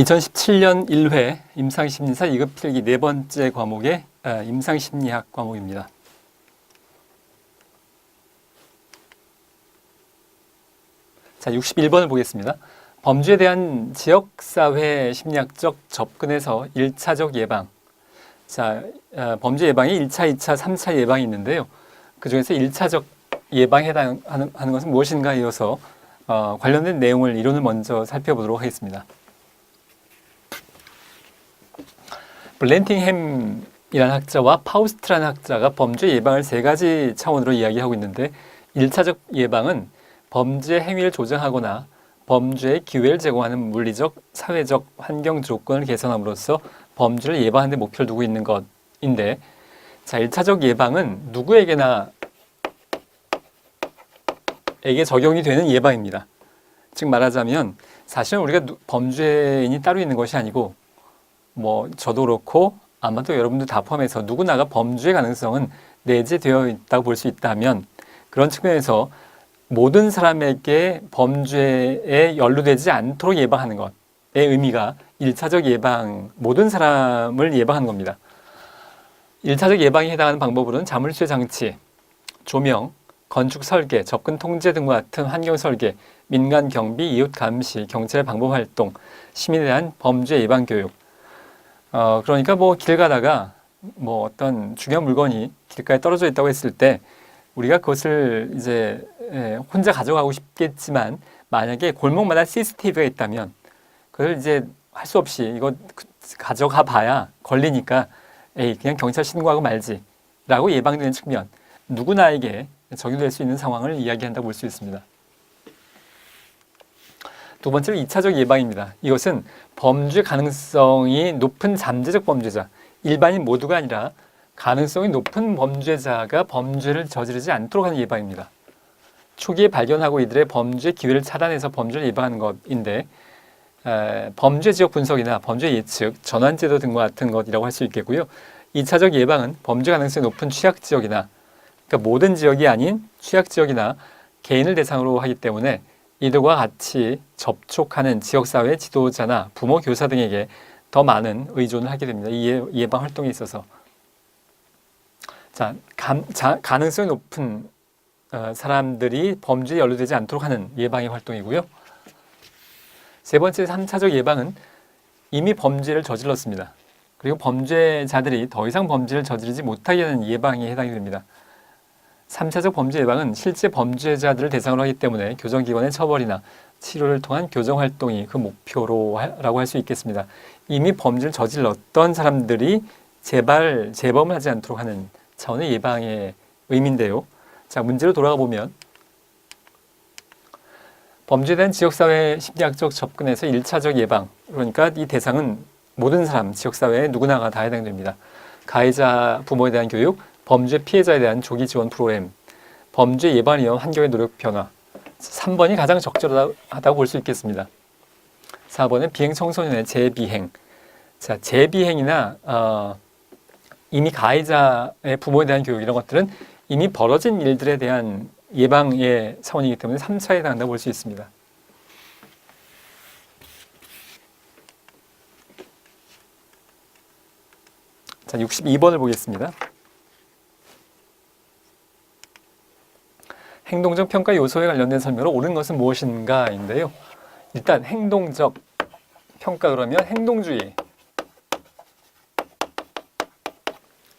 2017년 1회 임상심리사 2급 필기 네 번째 과목의 아, 임상심리학 과목입니다. 자, 61번을 보겠습니다. 범죄에 대한 지역사회 심리학적 접근에서 1차적 예방. 자, 아, 범죄 예방이 1차, 2차, 3차 예방이 있는데요. 그 중에서 1차적 예방에 해당하는 하는 것은 무엇인가 이어서 어, 관련된 내용을 이론을 먼저 살펴보도록 하겠습니다. 블렌팅햄이라는 학자와 파우스트라는 학자가 범죄 예방을 세 가지 차원으로 이야기하고 있는데 1차적 예방은 범죄 행위를 조정하거나 범죄의 기회를 제공하는 물리적, 사회적 환경 조건을 개선함으로써 범죄를 예방하는 데 목표를 두고 있는 것인데 자, 1차적 예방은 누구에게나 에게 적용이 되는 예방입니다. 즉 말하자면 사실은 우리가 누- 범죄인이 따로 있는 것이 아니고 뭐 저도 그렇고 아마도 여러분들 다 포함해서 누구나가 범죄 가능성은 내재되어 있다고 볼 수 있다면 그런 측면에서 모든 사람에게 범죄에 연루되지 않도록 예방하는 것의 의미가 일차적 예방, 모든 사람을 예방하는 겁니다. 일차적 예방에 해당하는 방법으로는 자물쇠 장치, 조명, 건축 설계, 접근 통제 등과 같은 환경 설계, 민간 경비, 이웃 감시, 경찰 방법 활동, 시민에 대한 범죄 예방 교육, 어, 그러니까 뭐 길 가다가 뭐 어떤 중요한 물건이 길가에 떨어져 있다고 했을 때 우리가 그것을 이제 예, 혼자 가져가고 싶겠지만 만약에 골목마다 CCTV가 있다면 그걸 이제 할 수 없이 이거 그- 가져가 봐야 걸리니까 에이 그냥 경찰 신고하고 말지라고 예방되는 측면 누구나에게 적용될 수 있는 상황을 이야기한다고 볼 수 있습니다. 두 번째로 2차적 예방입니다. 이것은 범죄 가능성이 높은 잠재적 범죄자, 일반인 모두가 아니라 가능성이 높은 범죄자가 범죄를 저지르지 않도록 하는 예방입니다. 초기에 발견하고 이들의 범죄 기회를 차단해서 범죄를 예방하는 것인데 에, 범죄 지역 분석이나 범죄 예측, 전환제도 등과 같은 것이라고 할 수 있겠고요. 2차적 예방은 범죄 가능성이 높은 취약 지역이나 그러니까 모든 지역이 아닌 취약 지역이나 개인을 대상으로 하기 때문에 이들과 같이 접촉하는 지역사회 지도자나 부모, 교사 등에게 더 많은 의존을 하게 됩니다. 이 예- 예방 활동에 있어서. 자, 감, 자, 가능성이 높은 어, 사람들이 범죄에 연루되지 않도록 하는 예방의 활동이고요. 세 번째 3차적 예방은 이미 범죄를 저질렀습니다. 그리고 범죄자들이 더 이상 범죄를 저지르지 못하게 하는 예방에 해당이 됩니다. 3차적 범죄 예방은 실제 범죄자들을 대상으로 하기 때문에 교정기관의 처벌이나 치료를 통한 교정 활동이 그 목표로라고 할 수 있겠습니다. 이미 범죄를 저질렀던 사람들이 재발 재범을 하지 않도록 하는 차원의 예방의 의미인데요. 자 문제로 돌아가 보면 범죄에 대한 지역사회 심리학적 접근에서 1차적 예방 그러니까 이 대상은 모든 사람 지역사회에 누구나가 다 해당됩니다. 가해자 부모에 대한 교육, 범죄 피해자에 대한 조기 지원 프로그램, 범죄 예방을 위한 환경의 노력 변화. 3번이 가장 적절하다고 볼 수 있겠습니다. 4번은 비행 청소년의 재비행. 자, 재비행이나 어, 이미 가해자의 부모에 대한 교육 이런 것들은 이미 벌어진 일들에 대한 예방의 차원이기 때문에 3차에 해당한다고 볼 수 있습니다. 자, 62번을 보겠습니다. 행동적 평가 요소에 관련된 설명으로 옳은 것은 무엇인가인데요. 일단 행동적 평가 그러면 행동주의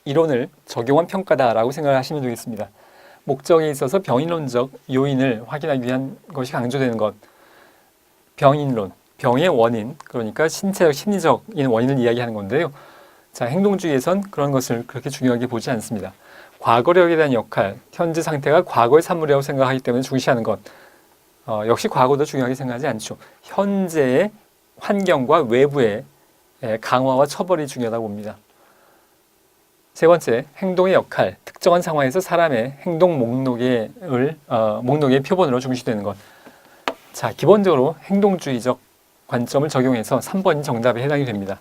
이론을 적용한 평가다라고 생각을 하시면 되겠습니다. 목적에 있어서 병인론적 요인을 확인하기 위한 것이 강조되는 것. 병인론, 병의 원인, 그러니까 신체적, 심리적인 원인을 이야기하는 건데요. 자, 행동주의에선 그런 것을 그렇게 중요하게 보지 않습니다. 과거력에 대한 역할, 현재 상태가 과거의 산물이라고 생각하기 때문에 중시하는 것. 어, 역시 과거도 중요하게 생각하지 않죠. 현재의 환경과 외부의 에, 강화와 처벌이 중요하다고 봅니다. 세 번째, 행동의 역할, 특정한 상황에서 사람의 행동 목록을 어, 목록의 표본으로 중시되는 것. 자, 기본적으로 행동주의적 관점을 적용해서 3번이 정답에 해당이 됩니다.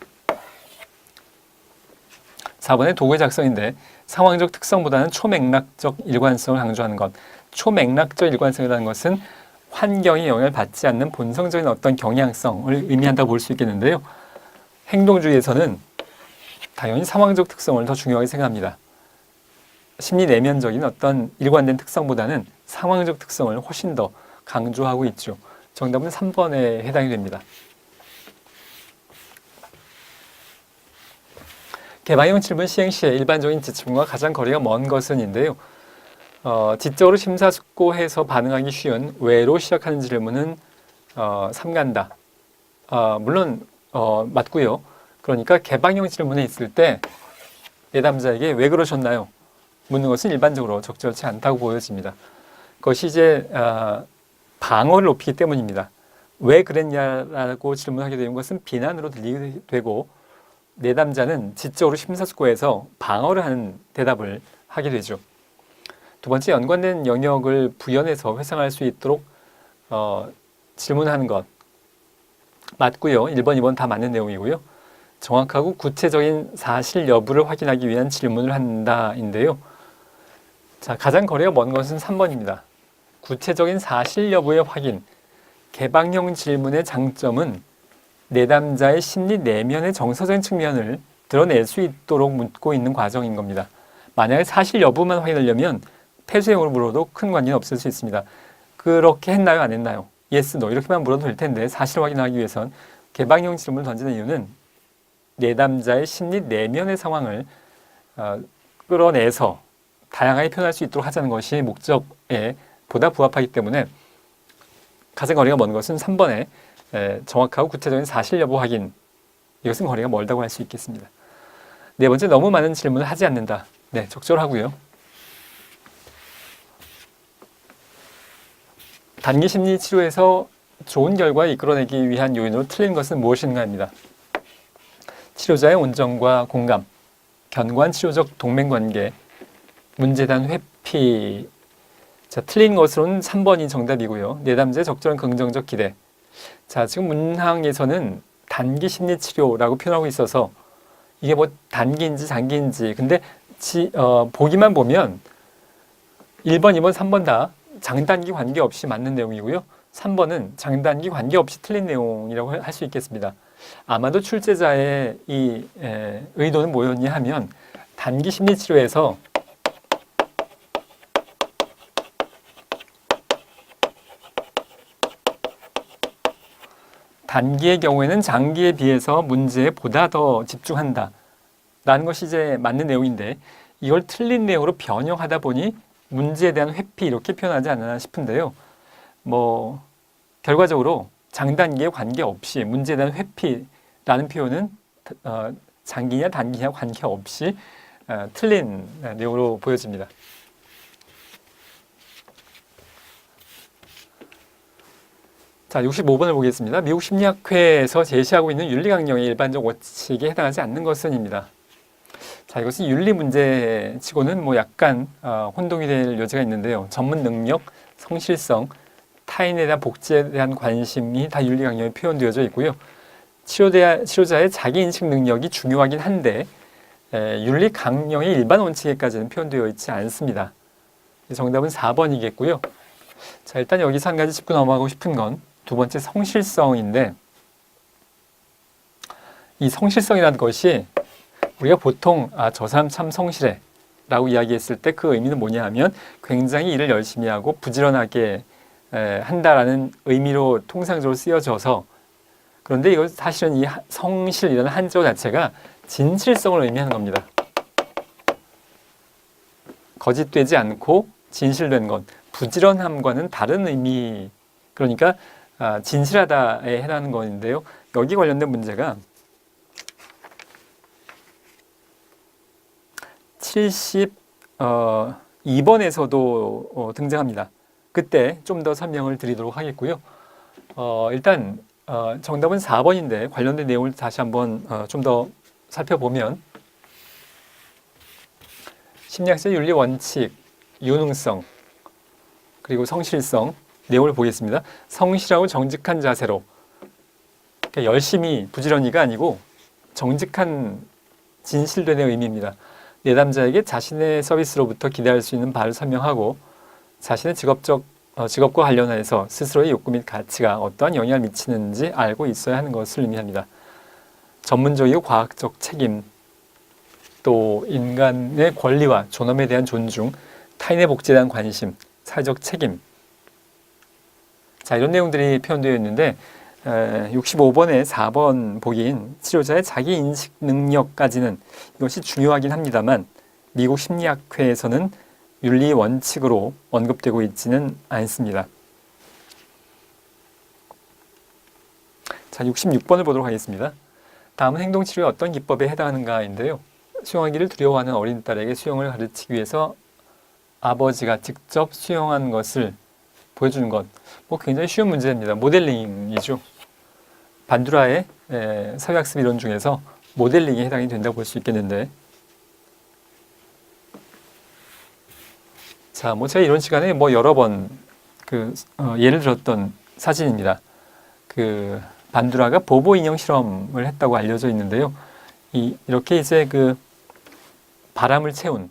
4번의 도구의 작성인데 상황적 특성보다는 초맥락적 일관성을 강조하는 것. 초맥락적 일관성이라는 것은 환경의 영향을 받지 않는 본성적인 어떤 경향성을 의미한다고 볼 수 있겠는데요. 행동주의에서는 당연히 상황적 특성을 더 중요하게 생각합니다. 심리 내면적인 어떤 일관된 특성보다는 상황적 특성을 훨씬 더 강조하고 있죠. 정답은 3번에 해당이 됩니다. 개방형 질문 시행 시에 일반적인 지침과 가장 거리가 먼 것은인데요. 어, 지적으로 심사숙고해서 반응하기 쉬운 왜로 시작하는 질문은 어, 삼간다. 어, 물론 어, 맞고요. 그러니까 개방형 질문에 있을 때 내담자에게 왜 그러셨나요? 묻는 것은 일반적으로 적절치 않다고 보여집니다. 그것이 이제 아, 방어를 높이기 때문입니다. 왜 그랬냐라고 질문하게 되는 것은 비난으로 들리게 되고 내담자는 지적으로 심사숙고해서 방어를 하는 대답을 하게 되죠. 두 번째 연관된 영역을 부연해서 회상할 수 있도록 어, 질문하는 것 맞고요. 1번, 2번 다 맞는 내용이고요. 정확하고 구체적인 사실 여부를 확인하기 위한 질문을 한다인데요. 자, 가장 거리가 먼 것은 3번입니다. 구체적인 사실 여부의 확인. 개방형 질문의 장점은 내담자의 심리 내면의 정서적인 측면을 드러낼 수 있도록 묻고 있는 과정인 겁니다. 만약에 사실 여부만 확인하려면 폐쇄형으로 물어도 큰 관계는 없을 수 있습니다. 그렇게 했나요? 안 했나요? yes, no 이렇게만 물어도 될 텐데 사실 확인하기 위해선 개방형 질문을 던지는 이유는 내담자의 심리 내면의 상황을 어, 끌어내서 다양하게 표현할 수 있도록 하자는 것이 목적에 보다 부합하기 때문에 가장 거리가 먼 것은 3번에 에, 정확하고 구체적인 사실 여부 확인 이것은 거리가 멀다고 할 수 있겠습니다. 네 번째 너무 많은 질문을 하지 않는다. 네, 적절하고요. 단기 심리 치료에서 좋은 결과를 이끌어내기 위한 요인으로 틀린 것은 무엇인가입니다. 치료자의 온정과 공감, 견관 치료적 동맹관계, 문제단 회피. 자, 틀린 것으로는 3번이 정답이고요. 내담자의 적절한 긍정적 기대. 자, 지금 문항에서는 단기 심리 치료라고 표현하고 있어서 이게 뭐 단기인지 장기인지 근데 지, 어, 보기만 보면 1번, 2번, 3번 다 장단기 관계없이 맞는 내용이고요. 3번은 장단기 관계없이 틀린 내용이라고 할 수 있겠습니다. 아마도 출제자의 이 에, 의도는 뭐였냐 하면 단기 심리 치료에서 단기의 경우에는 장기에 비해서 문제에 보다 더 집중한다. 라는 것이 이제 맞는 내용인데 이걸 틀린 내용으로 변형하다 보니 문제에 대한 회피 이렇게 표현하지 않나 싶은데요. 뭐 결과적으로 장단기에 관계없이 문제에 대한 회피라는 표현은 어, 장기냐 단기냐 관계없이 어, 틀린 내용으로 보여집니다. 자, 65번을 보겠습니다. 미국 심리학회에서 제시하고 있는 윤리 강령의 일반적 원칙에 해당하지 않는 것은입니다. 자, 이것은 윤리 문제치고는 뭐 약간 어, 혼동이 될 여지가 있는데요. 전문 능력, 성실성, 타인에 대한 복지에 대한 관심이 다 윤리 강령에 표현되어져 있고요. 치료대, 치료자의 자기 인식 능력이 중요하긴 한데 에, 윤리 강령의 일반 원칙에까지는 표현되어 있지 않습니다. 정답은 4번이겠고요. 자, 일단 여기서 한 가지 짚고 넘어가고 싶은 건 두 번째 성실성인데 이 성실성이라는 것이 우리가 보통 아, 저 사람 참 성실해 라고 이야기했을 때 그 의미는 뭐냐 하면 굉장히 일을 열심히 하고 부지런하게 에, 한다라는 의미로 통상적으로 쓰여져서 그런데 이거 사실은 이 성실이라는 한자어 자체가 진실성을 의미하는 겁니다. 거짓되지 않고 진실된 것, 부지런함과는 다른 의미, 그러니까 아, 진실하다에 해당하는 것인데요. 여기 관련된 문제가 72번에서도 어, 등장합니다. 그때 좀 더 설명을 드리도록 하겠고요. 어, 일단 어, 정답은 4번인데 관련된 내용을 다시 한번 어, 좀더 살펴보면 심리학적 윤리 원칙, 유능성, 그리고 성실성 내용을 보겠습니다. 성실하고 정직한 자세로 그러니까 열심히 부지런히가 아니고 정직한 진실된의 의미입니다. 내담자에게 자신의 서비스로부터 기대할 수 있는 바를 설명하고 자신의 직업적 어, 직업과 관련해서 스스로의 욕구 및 가치가 어떠한 영향을 미치는지 알고 있어야 하는 것을 의미합니다. 전문적이고 과학적 책임, 또 인간의 권리와 존엄에 대한 존중, 타인의 복지에 대한 관심, 사회적 책임. 자, 이런 내용들이 표현되어 있는데 65번에 4번 보기인 치료자의 자기 인식 능력까지는 이것이 중요하긴 합니다만 미국 심리학회에서는 윤리 원칙으로 언급되고 있지는 않습니다. 자, 66번을 보도록 하겠습니다. 다음은 행동치료의 어떤 기법에 해당하는가인데요. 수영하기를 두려워하는 어린 딸에게 수영을 가르치기 위해서 아버지가 직접 수영한 것을 보여주는 것. 뭐 굉장히 쉬운 문제입니다. 모델링이죠. 반두라의 에, 사회학습 이론 중에서 모델링에 해당이 된다고 볼 수 있겠는데. 자, 뭐 제가 이런 시간에 뭐 여러 번그 어, 예를 들었던 사진입니다. 그 반두라가 보보 인형 실험을 했다고 알려져 있는데요. 이 이렇게 이제 그 바람을 채운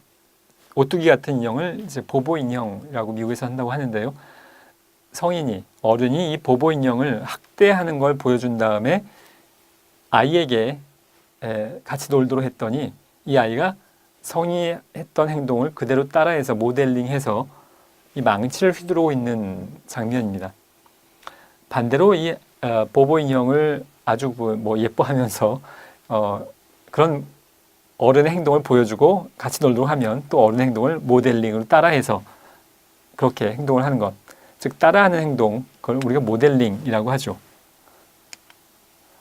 오뚜기 같은 인형을 이제 보보 인형이라고 미국에서 한다고 하는데요. 성인이 어른이 이 보보 인형을 학대하는 걸 보여준 다음에 아이에게 에, 같이 놀도록 했더니 이 아이가 성인이 했던 행동을 그대로 따라해서 모델링해서 이 망치를 휘두르고 있는 장면입니다. 반대로 이 어, 보보 인형을 아주 뭐, 뭐 예뻐하면서 어, 그런 어른의 행동을 보여주고 같이 놀도록 하면 또 어른의 행동을 모델링으로 따라해서 그렇게 행동을 하는 것. 즉 따라하는 행동, 그걸 우리가 모델링이라고 하죠.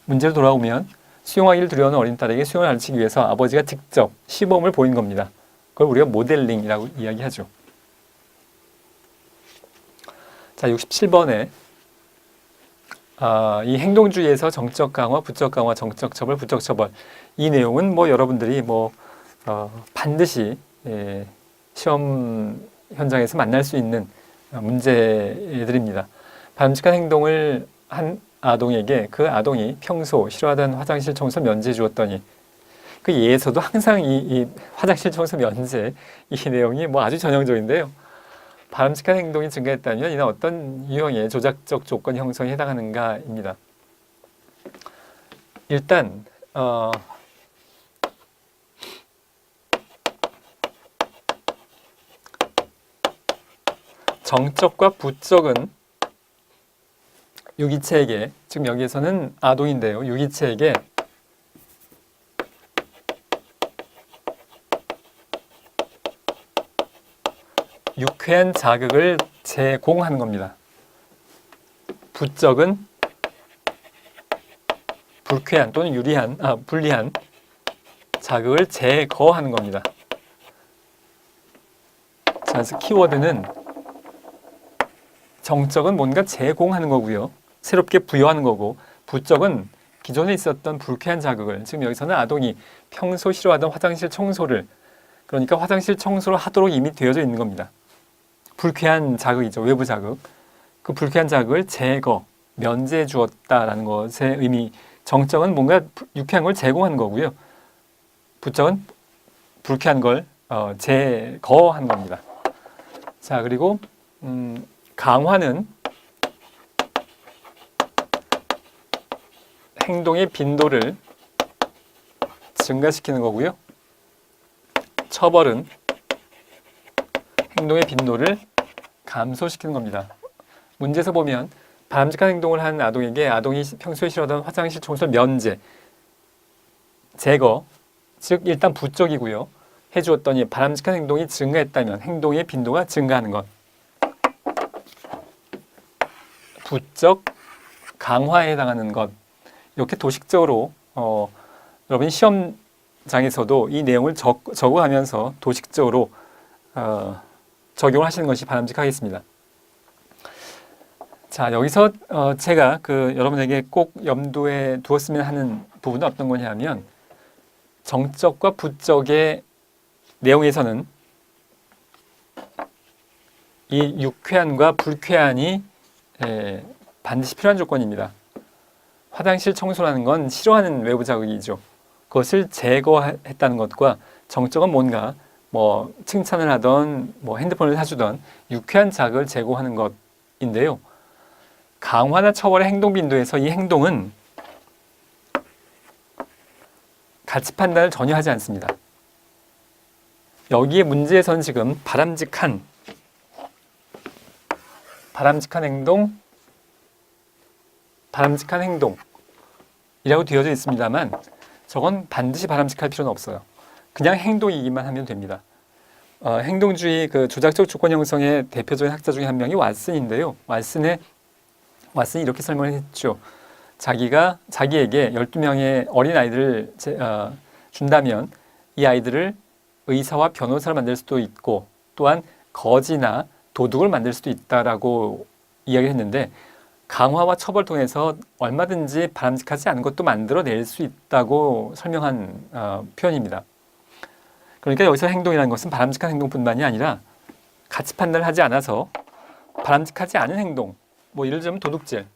문제로 돌아오면 수영하기를 두려워하는 어린 딸에게 수영을 가르치기 위해서 아버지가 직접 시범을 보인 겁니다. 그걸 우리가 모델링이라고 이야기하죠. 자, 67번에 아, 이 행동주의에서 정적 강화, 부적 강화, 정적 처벌, 부적 처벌 이 내용은 뭐 여러분들이 뭐 어, 반드시 예, 시험 현장에서 만날 수 있는 문제들입니다. 바람직한 행동을 한 아동에게 그 아동이 평소 싫어하던 화장실 청소 면제 주었더니 그 예에서도 항상 이, 이 화장실 청소 면제 이 내용이 뭐 아주 전형적인데요. 바람직한 행동이 증가했다면 이는 어떤 유형의 조작적 조건 형성에 해당하는가입니다. 일단 어, 정적과 부적은 유기체에게 지금 여기에서는 아동인데요. 유기체에게 유쾌한 자극을 제공하는 겁니다. 부적은 불쾌한 또는 유리한 아 불리한 자극을 제거하는 겁니다. 자, 그래서 키워드는 정적은 뭔가 제공하는 거고요. 새롭게 부여하는 거고 부적은 기존에 있었던 불쾌한 자극을 지금 여기서는 아동이 평소 싫어하던 화장실 청소를 그러니까 화장실 청소를 하도록 이미 되어져 있는 겁니다. 불쾌한 자극이죠. 외부 자극. 그 불쾌한 자극을 제거, 면제해 주었다라는 것의 의미. 정적은 뭔가 유쾌한 걸 제공하는 거고요. 부적은 불쾌한 걸 어, 제거하는 겁니다. 자, 그리고 음, 강화는 행동의 빈도를 증가시키는 거고요. 처벌은 행동의 빈도를 감소시키는 겁니다. 문제에서 보면 바람직한 행동을 한 아동에게 아동이 평소에 싫어하던 화장실 청소 면제, 제거, 즉 일단 부적이고요. 해주었더니 바람직한 행동이 증가했다면 행동의 빈도가 증가하는 것. 부적 강화에 해당하는 것. 이렇게 도식적으로 어, 여러분 시험장에서도 이 내용을 적, 적어가면서 도식적으로 어, 적용을 하시는 것이 바람직하겠습니다. 자 여기서 어, 제가 그 여러분에게 꼭 염두에 두었으면 하는 부분은 어떤 거냐면 정적과 부적의 내용에서는 이 유쾌한과 불쾌한이 에, 반드시 필요한 조건입니다. 화장실 청소라는 건 싫어하는 외부 자극이죠. 그것을 제거했다는 것과 정적은 뭔가 뭐 칭찬을 하던 뭐 핸드폰을 사주던 유쾌한 자극을 제공하는 것 빈도인데요. 강화나 처벌의 행동 빈도에서 이 행동은 가치 판단을 전혀 하지 않습니다. 여기에 문제에서는 지금 바람직한 바람직한 행동 바람직한 행동이라고 되어져 있습니다만 저건 반드시 바람직할 필요는 없어요. 그냥 행동이기만 하면 됩니다. 어, 행동주의 그 조작적 조건 형성의 대표적인 학자 중에 한 명이 왓슨인데요. 왓슨의 왓슨이 이렇게 설명을 했죠. 자기가 자기에게 12명의 어린 아이들을 제- 어, 준다면 이 아이들을 의사와 변호사를 만들 수도 있고 또한 거지나 도둑을 만들 수도 있다라고 이야기를 했는데 강화와 처벌 통해서 얼마든지 바람직하지 않은 것도 만들어낼 수 있다고 설명한 어, 표현입니다. 그러니까 여기서 행동이라는 것은 바람직한 행동뿐만이 아니라 가치 판단을 하지 않아서 바람직하지 않은 행동, 뭐 예를 들면 도둑질,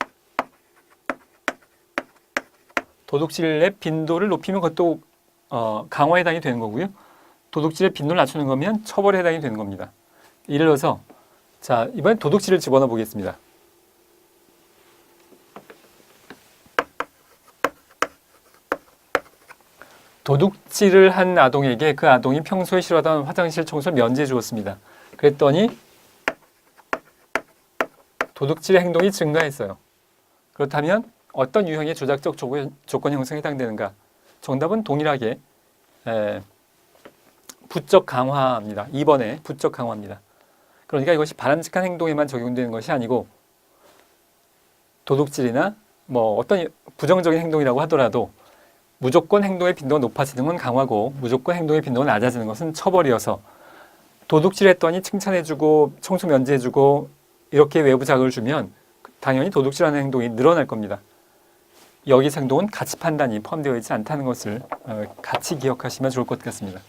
도둑질의 빈도를 높이면 그것도 어, 강화에 해당이 되는 거고요. 도둑질의 빈도를 낮추는 거면 처벌에 해당이 되는 겁니다. 예를 들어서 자 이번엔 도둑질을 집어넣어 보겠습니다. 도둑질을 한 아동에게 그 아동이 평소에 싫어하던 화장실 청소를 면제해 주었습니다. 그랬더니 도둑질의 행동이 증가했어요. 그렇다면 어떤 유형의 조작적 조건 형성에 해당되는가? 정답은 동일하게 에, 부적 강화입니다. 2번에 부적 강화입니다. 그러니까 이것이 바람직한 행동에만 적용되는 것이 아니고 도둑질이나 뭐 어떤 부정적인 행동이라고 하더라도 무조건 행동의 빈도가 높아지는 건 강화고 무조건 행동의 빈도가 낮아지는 것은 처벌이어서 도둑질 했더니 칭찬해주고 청소 면제해주고 이렇게 외부 자극을 주면 당연히 도둑질하는 행동이 늘어날 겁니다. 여기서 행동은 가치 판단이 포함되어 있지 않다는 것을 어, 같이 기억하시면 좋을 것 같습니다.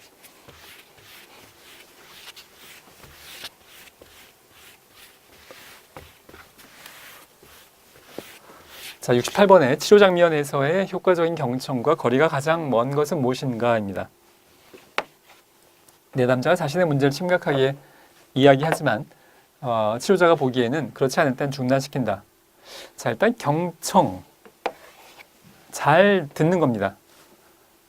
자, 68번에 치료 장면에서의 효과적인 경청과 거리가 가장 먼 것은 무엇인가입니다. 내담자가 자신의 문제를 심각하게 이야기하지만 어, 치료자가 보기에는 그렇지 않을 땐 중단시킨다. 자, 일단 경청 잘 듣는 겁니다.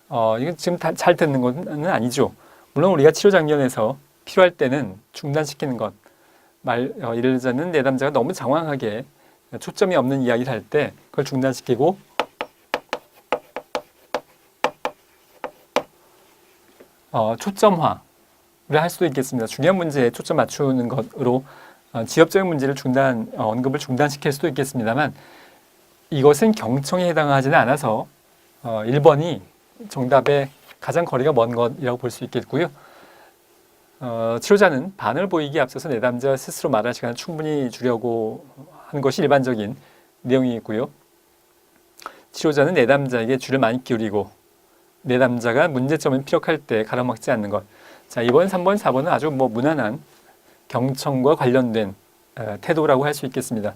어, 이거 지금 다, 잘 듣는 건 아니죠. 물론 우리가 치료 장면에서 필요할 때는 중단시키는 것. 말, 어, 예를 들자면 내담자가 너무 장황하게 초점이 없는 이야기를 할 때 그걸 중단시키고 어, 초점화를 할 수도 있겠습니다. 중요한 문제에 초점 맞추는 것으로 어, 지엽적인 문제를 중단 어, 언급을 중단시킬 수도 있겠습니다만 이것은 경청에 해당하지는 않아서 어, 1번이 정답의 가장 거리가 먼 것이라고 볼 수 있겠고요. 어, 치료자는 반을 보이기에 앞서서 내담자 스스로 말할 시간을 충분히 주려고 하는 것이 일반적인 내용이고요. 치료자는 내담자에게 주를 많이 기울이고 내담자가 문제점을 피력할 때 가로막지 않는 것. 자, 2번, 3번, 4번은 아주 뭐 무난한 경청과 관련된 어, 태도라고 할 수 있겠습니다.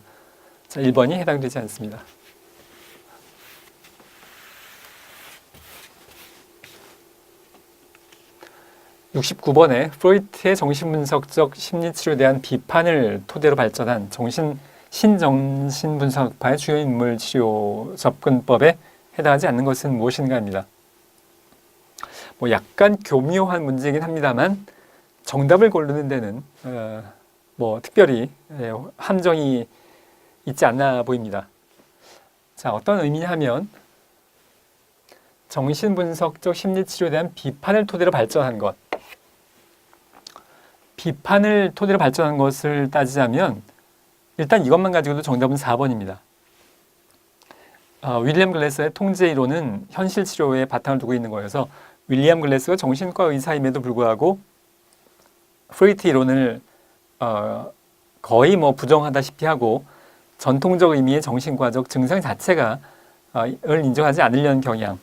자, 1번이 해당되지 않습니다. (69번에) 프로이트의 정신분석적 심리치료에 대한 비판을 토대로 발전한 정신 신정신분석파의 주요 인물 치료 접근법에 해당하지 않는 것은 무엇인가입니다. 뭐 약간 교묘한 문제이긴 합니다만 정답을 고르는 데는 어, 뭐 특별히 예, 함정이 있지 않나 보입니다. 자 어떤 의미냐 하면 정신분석적 심리치료에 대한 비판을 토대로 발전한 것 비판을 토대로 발전한 것을 따지자면 일단 이것만 가지고도 정답은 4번입니다. 어, 윌리엄 글래스의 통제 이론은 현실 치료에 바탕을 두고 있는 거여서 윌리엄 글래스가 정신과 의사임에도 불구하고 프로이트 이론을 어, 거의 뭐 부정하다시피 하고 전통적 의미의 정신과적 증상 자체가 어, 을 인정하지 않으려는 경향.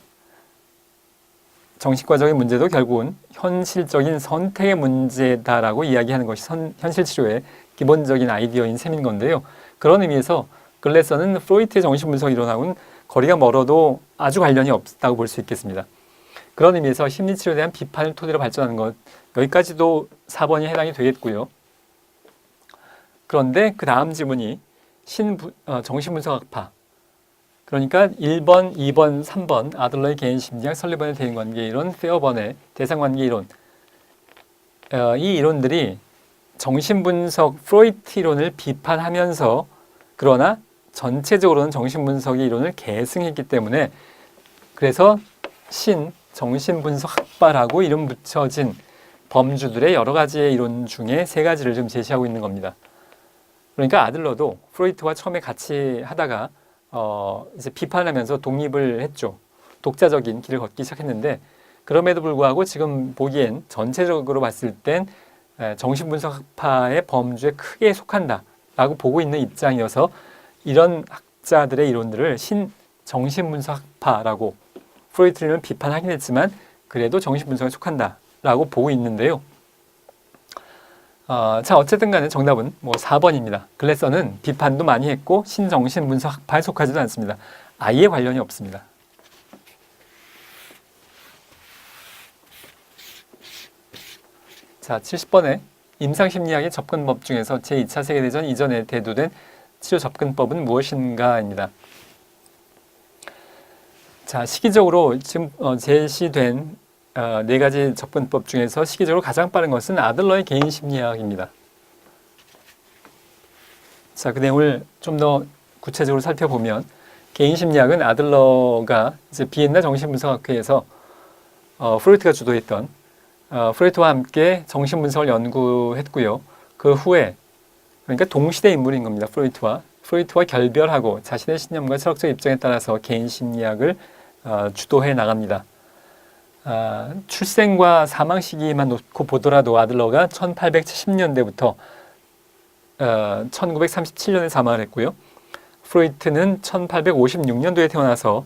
정신과적인 문제도 결국은 현실적인 선택의 문제다라고 이야기하는 것이 선, 현실 치료의 기본적인 아이디어인 셈인 건데요. 그런 의미에서 글래서는 프로이트의 정신분석 이론하고는 거리가 멀어도 아주 관련이 없다고 볼 수 있겠습니다. 그런 의미에서 심리치료에 대한 비판을 토대로 발전하는 것 여기까지도 4번이 해당이 되겠고요. 그런데 그 다음 지문이 신 어, 정신분석학파. 그러니까 1번, 2번, 3번 아들러의 개인 심리학, 설리번의 대인 관계 이론, 페어번의 대상 관계 이론. 어, 이 이론들이 정신분석 프로이트 이론을 비판하면서 그러나 전체적으로는 정신분석의 이론을 계승했기 때문에 그래서 신 정신분석학파라고 이름 붙여진 범주들의 여러 가지의 이론 중에 세 가지를 좀 제시하고 있는 겁니다. 그러니까 아들러도 프로이트와 처음에 같이 하다가 어 이제 비판하면서 독립을 했죠. 독자적인 길을 걷기 시작했는데 그럼에도 불구하고 지금 보기엔 전체적으로 봤을 땐 에, 정신분석학파의 범주에 크게 속한다라고 보고 있는 입장이어서 이런 학자들의 이론들을 신 정신분석학파라고 프로이트는 비판하긴 했지만 그래도 정신분석에 속한다라고 보고 있는데요. 어, 자 어쨌든 간에 정답은 뭐 4번입니다. 글래서는 비판도 많이 했고 신정신분석학파에 속하지도 않습니다. 아예 관련이 없습니다. 자, 70번에 임상심리학의 접근법 중에서 제2차 세계대전 이전에 대두된 치료 접근법은 무엇인가입니다. 자, 시기적으로 지금 어, 제시된 어, 네 가지 접근법 중에서 시기적으로 가장 빠른 것은 아들러의 개인 심리학입니다. 자, 그 내용을 좀 더 구체적으로 살펴보면 개인 심리학은 아들러가 이제 비엔나 정신분석학회에서 어, 프로이트가 주도했던 어, 프로이트와 함께 정신분석을 연구했고요. 그 후에 그러니까 동시대 인물인 겁니다. 프로이트와 프로이트와 결별하고 자신의 신념과 철학적 입장에 따라서 개인 심리학을 어, 주도해 나갑니다. 아, 출생과 사망 시기만 놓고 보더라도 아들러가 1870년대부터 어, 1937년에 사망을 했고요. 프로이트는 1856년도에 태어나서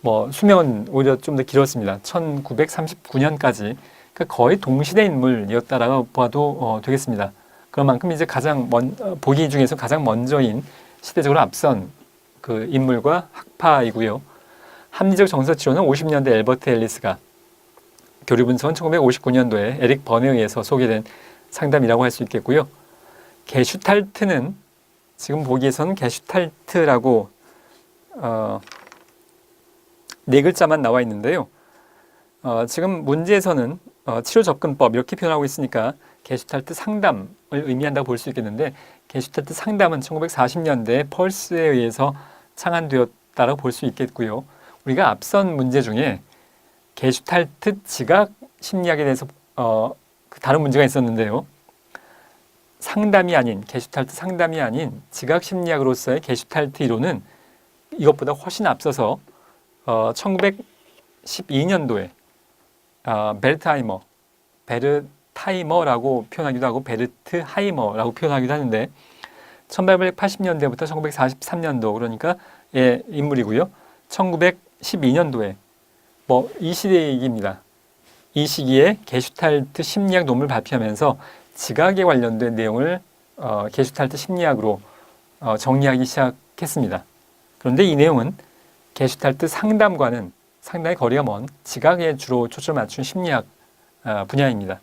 뭐 수명은 오히려 좀 더 길었습니다. 1939년까지 그러니까 거의 동시대 인물이었다라고 봐도 어, 되겠습니다. 그런 만큼 이제 가장 먼 어, 보기 중에서 가장 먼저인 시대적으로 앞선 그 인물과 학파이고요. 합리적 정서 치료는 50년대 엘버트 앨리스가 교류 분석은 1959년도에 에릭 번에 의해서 소개된 상담이라고 할 수 있겠고요. 게슈탈트는 지금 보기에서는 게슈탈트라고 어, 네 글자만 나와 있는데요. 어, 지금 문제에서는 어, 치료 접근법 이렇게 표현하고 있으니까 게슈탈트 상담을 의미한다고 볼 수 있겠는데 게슈탈트 상담은 1940년대 펄스에 의해서 창안되었다고 볼 수 있겠고요. 우리가 앞선 문제 중에 게슈탈트 지각 심리학에 대해서 어, 그 다른 문제가 있었는데요. 상담이 아닌 게슈탈트 상담이 아닌 지각 심리학으로서의 게슈탈트 이론은 이것보다 훨씬 앞서서 어, 1912년도에 어, 베르트하이머, 베르타이머라고 표현하기도 하고 베르트 하이머라고 표현하기도 하는데 1880년대부터 1943년도 그러니까 의 인물이고요. 1912년도에 뭐 이 시대 얘기입니다. 이 시기에 게슈탈트 심리학 논문을 발표하면서 지각에 관련된 내용을 어, 게슈탈트 심리학으로 어, 정리하기 시작했습니다. 그런데 이 내용은 게슈탈트 상담과는 상당히 거리가 먼 지각에 주로 초점을 맞춘 심리학 어, 분야입니다.